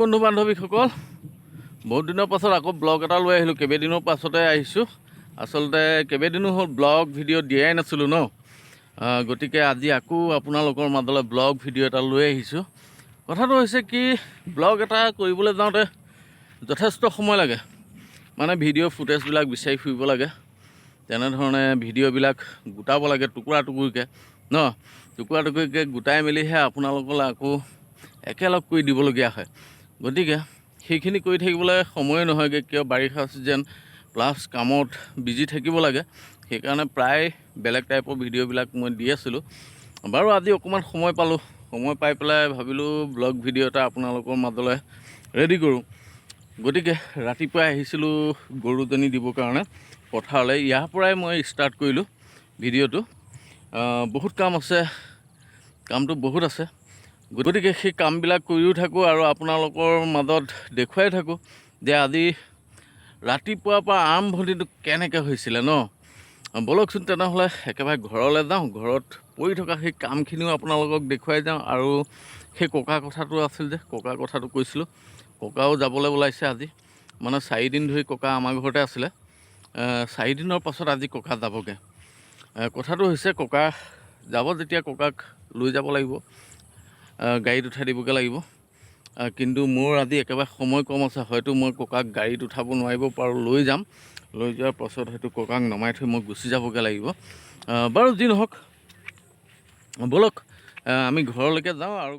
বন্ধু বান্ধৱীসকল বহুত দিনৰ পাছত আকৌ ব্লগ এটা লৈ আহিলোঁ। কেইবাদিনৰ পাছতে আহিছোঁ। আচলতে কেইবাদিনো হ'ল ব্লগ ভিডিঅ' দিয়াই নাছিলোঁ ন? গতিকে আজি আকৌ আপোনালোকৰ মাজলৈ ব্লগ ভিডিঅ' এটা লৈ আহিছোঁ। কথাটো হৈছে কি ব্লগ এটা কৰিবলৈ যাওঁতে যথেষ্ট সময় লাগে। মানে ভিডিঅ' ফুটেজবিলাক বিচাৰি ফুৰিব লাগে। তেনেধৰণে ভিডিঅ'বিলাক গোটাব লাগে টুকুৰা টুকুৰিকৈ, ন? টুকুৰা টুকুৰিকৈ গোটাই মেলিহে আপোনালোকলৈ আকৌ একেলগ কৰি দিবলগীয়া হয়। গতিকে সেইখিনি কৰি থাকিবলৈ সময়ে নহয়গৈ কিয় বাৰিষা ছিজন প্লাছ কামত বিজি থাকিব লাগে। সেইকাৰণে প্ৰায় বেলেগ টাইপৰ ভিডিঅ'বিলাক মই দি আছিলোঁ। বাৰু আজি অকণমান সময় পালোঁ। সময় পাই পেলাই ভাবিলোঁ ব্লগ ভিডিঅ' এটা আপোনালোকৰ মাজলৈ ৰেডি কৰোঁ। গতিকে ৰাতিপুৱাই আহিছিলোঁ গৰুজনী দিবৰ কাৰণে পথাৰলৈ। ইয়াৰ পৰাই মই ষ্টাৰ্ট কৰিলোঁ ভিডিঅ'টো। বহুত কাম আছে। কামটো বহুত আছে। গতিকে সেই কামবিলাক কৰিও থাকোঁ আৰু আপোনালোকৰ মাজত দেখুৱাই থাকোঁ যে আজি ৰাতিপুৱাৰ পৰা আৰম্ভণিটো কেনেকৈ হৈছিলে ন? ব'লকচোন তেনেহ'লে একেবাৰে ঘৰলৈ যাওঁ, ঘৰত পৰি থকা সেই কামখিনিও আপোনালোকক দেখুৱাই যাওঁ আৰু সেই ককা কথাটো আছিল যে, ককা কথাটো কৈছিলোঁ, ককাও যাবলৈ ওলাইছে আজি মানে চাৰিদিন ধৰি ককা আমাৰ ঘৰতে আছিলে চাৰিদিনৰ পাছত আজি ককা যাবগৈ। কথাটো হৈছে ককা যাব যেতিয়া ককাক লৈ যাব লাগিব গাড়ীত উঠাই দিবগৈ লাগিব। কিন্তু মোৰ আজি একেবাৰে সময় কম আছে হয়তো মই ককাক গাড়ীত উঠাব নোৱাৰিব পাৰোঁ লৈ যাম। লৈ যোৱাৰ পাছত হয়তো ককাক নমাই থৈ মই গুচি যাবগৈ লাগিব। বাৰু যি নহওক ব'লক আমি ঘৰলৈকে যাওঁ আৰু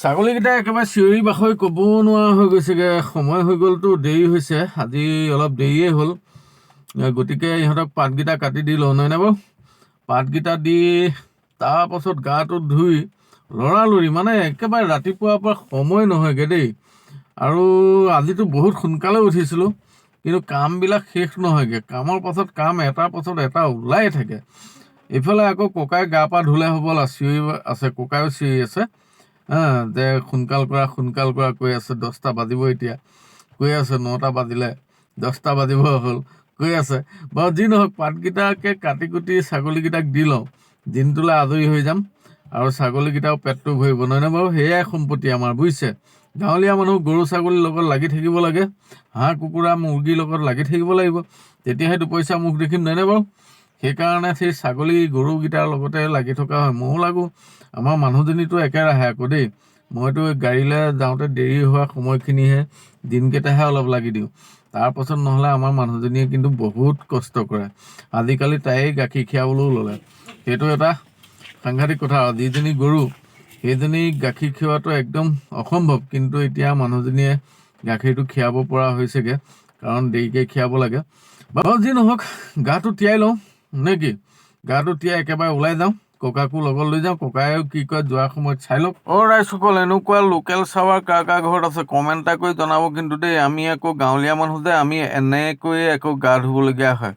ছাগলীকেইটা একেবাৰে চিঞৰি বাখৰি ক'ব নোৱাৰা হৈ গৈছেগৈ। সময় হৈ গ'লতো দেৰি হৈছে। আজি অলপ দেৰিয়ে হ'ল। গতিকে ইহঁতক পাতকেইটা কাটি দি লওঁ নহয় নে বাৰু? পাতকেইটা দি তাৰপাছত গাটো ধুই লৰালৰি মানে একেবাৰে ৰাতিপুৱাৰ পৰা সময় নহয়গৈ দেই। আৰু আজিতো বহুত সোনকালে উঠিছিলোঁ কিন্তু কামবিলাক শেষ নহয়গৈ। কামৰ পাছত কাম এটাৰ পাছত এটা ওলাই থাকে। ইফালে আকৌ ককাই গা পা ধুলে হ'বলা চিঞৰি আছে ককায়ো চিঞৰি আছে। হা, যে সোনকাল কৰা সোনকাল কৰা কৈ আছে, দহটা বাজিব এতিয়া। কৈ আছে, নটা বাজিলে, দহটা বাজিব হ'ল। কৈ আছে, বাৰু যি নহওক, পাতকেইটাকে কাটি কুটি ছাগলীকেইটাক দি লওঁ। দিনটোলৈ আজৰি হৈ যাম আৰু ছাগলীকেইটাও পেটটো ভৰিব। নহয়নে বাৰু সেয়াই সম্পত্তি আমাৰ, বুজিছে? গাঁৱলীয়া মানুহ গৰু ছাগলীৰ লগত লাগি থাকিব লাগে। হাঁহ, কুকুৰা, মুৰ্গীৰ লগত লাগি থাকিব লাগিব। তেতিয়াহে দুপইচা মুখ দেখিম নহয়নে বাৰু সেইকাৰণে সেই ছাগলী গৰুকেইটাৰ লগতে লাগি থকা হয়। ময়ো লাগোঁ। আমাৰ মানুহজনীতো একেৰাহে আকৌ দেই। মইতো গাড়ীলৈ যাওঁতে দেৰি হোৱা সময়খিনিহে দিনকেইটাহে অলপ লাগি দিওঁ। তাৰপাছত নহ'লে আমাৰ মানুহজনীয়ে কিন্তু বহুত কষ্ট কৰে। আজিকালি তাইয়ে গাখীৰ খীৰাবলৈও ল'লে। সেইটো এটা সাংঘাতিক কথা। আৰু যিজনী গৰু, সেইজনী গাখীৰ খীৰোৱাটো একদম অসম্ভৱ। কিন্তু এতিয়া মানুহজনীয়ে গাখীৰটো খীৰাব পৰা হৈছেগৈ। কাৰণ দেৰিকৈ খীৰাব লাগে। বাৰু যি নহওক, গাটো তিয়াই লওঁ। নে কি? গাটো তিয়াই একেবাৰে ওলাই যাওঁ, ককাকো লগত লৈ যাওঁ ককায়েও কি কয় যোৱাৰ সময়ত চাই লওক। অ' ৰাইজসকল এনেকুৱা লোকেল চাৱাৰ কাৰ কাৰ ঘৰত আছে কমেণ্ট এটা কৰি জনাব কিন্তু দেই, আমি আকৌ গাঁৱলীয়া মানুহ যে, আমি এনেকৈয়ে আকৌ গা ধুবলগীয়া হয়।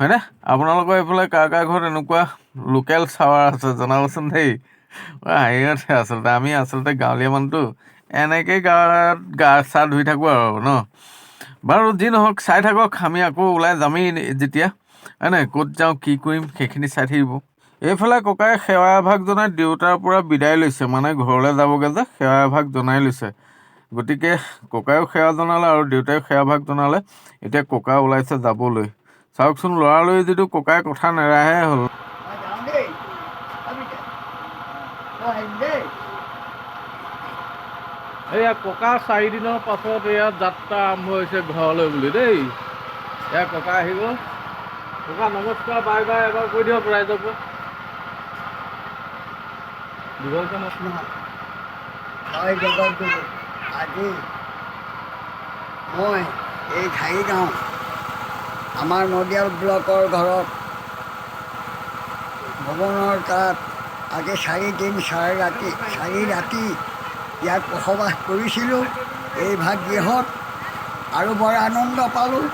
হয়নে? আপোনালোকৰ এইফালে কাৰ কাৰ ঘৰত এনেকুৱা লোকেল চাৱাৰ আছে, জনাবচোন দেই। হাঁহিয়তহে আচলতে আমি আচলতে গাঁৱলীয়া মানুহটো এনেকৈ গাত গা চা ধুই থাকোঁ আৰু ন। বাৰু যি নহওক, চাই থাকক, আমি আকৌ ওলাই যামেই যেতিয়া। হয় ক'ত যাওঁ, কি কৰিম, সেইখিনি চাই থাকিব। এইফালে ককাই সেৱা এভাগ জনাই দেউতাৰ পৰা বিদায় লৈছে মানে ঘৰলৈ যাবগৈ যে, সেৱা এভাগ জনাই লৈছে। গতিকে ককায়েও সেৱা জনালে আৰু দেউতাইও সেৱা ভাগ জনালে, এতিয়া ককা ওলাইছে যাবলৈ। চাওকচোন ল'ৰালৰি যিটো ককাই কথা নেৰাহে হ'ল। এয়া ককা চাৰিদিনৰ পাছত এয়া যাত্ৰা আৰম্ভ হৈছে ঘৰলৈ বুলি দেই। এয়া ককা আহিব ককা নমস্কাৰ, বাই বাই, এবাৰ কৈ দিয়ক, ৰাইজক। দীঘলকৈ নমস্কাৰ জয় জগতগুৰু আজি মই এই ঘাৰিগাঁও আমাৰ নদিয়াল ব্লকৰ ঘৰত ভৱনৰ তাত আজি চাৰিদিন চাৰি ৰাতি চাৰি ৰাতি ইয়াত বসবাস কৰিছিলোঁ। এই ভাগ গৃহত আৰু বৰ আনন্দ পালোঁ।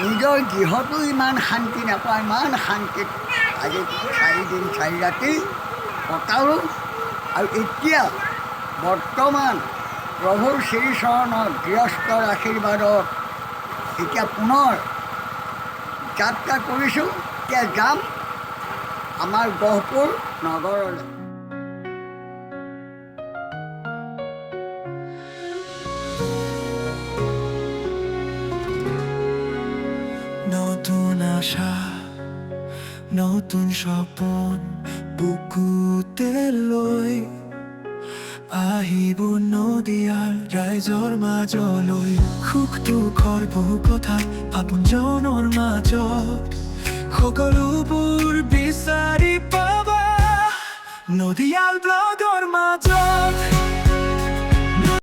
নিজৰ গৃহতো ইমান শান্তি নাপায় ইমান শান্তিত আজি চাৰিদিন চাৰি ৰাতি কটালোঁ আৰু এতিয়া বৰ্তমান প্ৰভুৰ শ্ৰীচৰণত গৃহস্থৰ আশীৰ্বাদত এতিয়া পুনৰ যাত্ৰা কৰিছোঁ। এতিয়া যাম আমাৰ গহপুৰ নগৰলৈ। নতুন আশা, নতুন সপোন বুকুতে লৈ আহিব নদীয়াৰ ৰাইজৰ মাজলৈ সুখ দুখৰ বহু কথা আপোনজনৰ মাজত সকলোবোৰ বিচাৰি পাবা নদীয়াল ব্লগৰ মাজত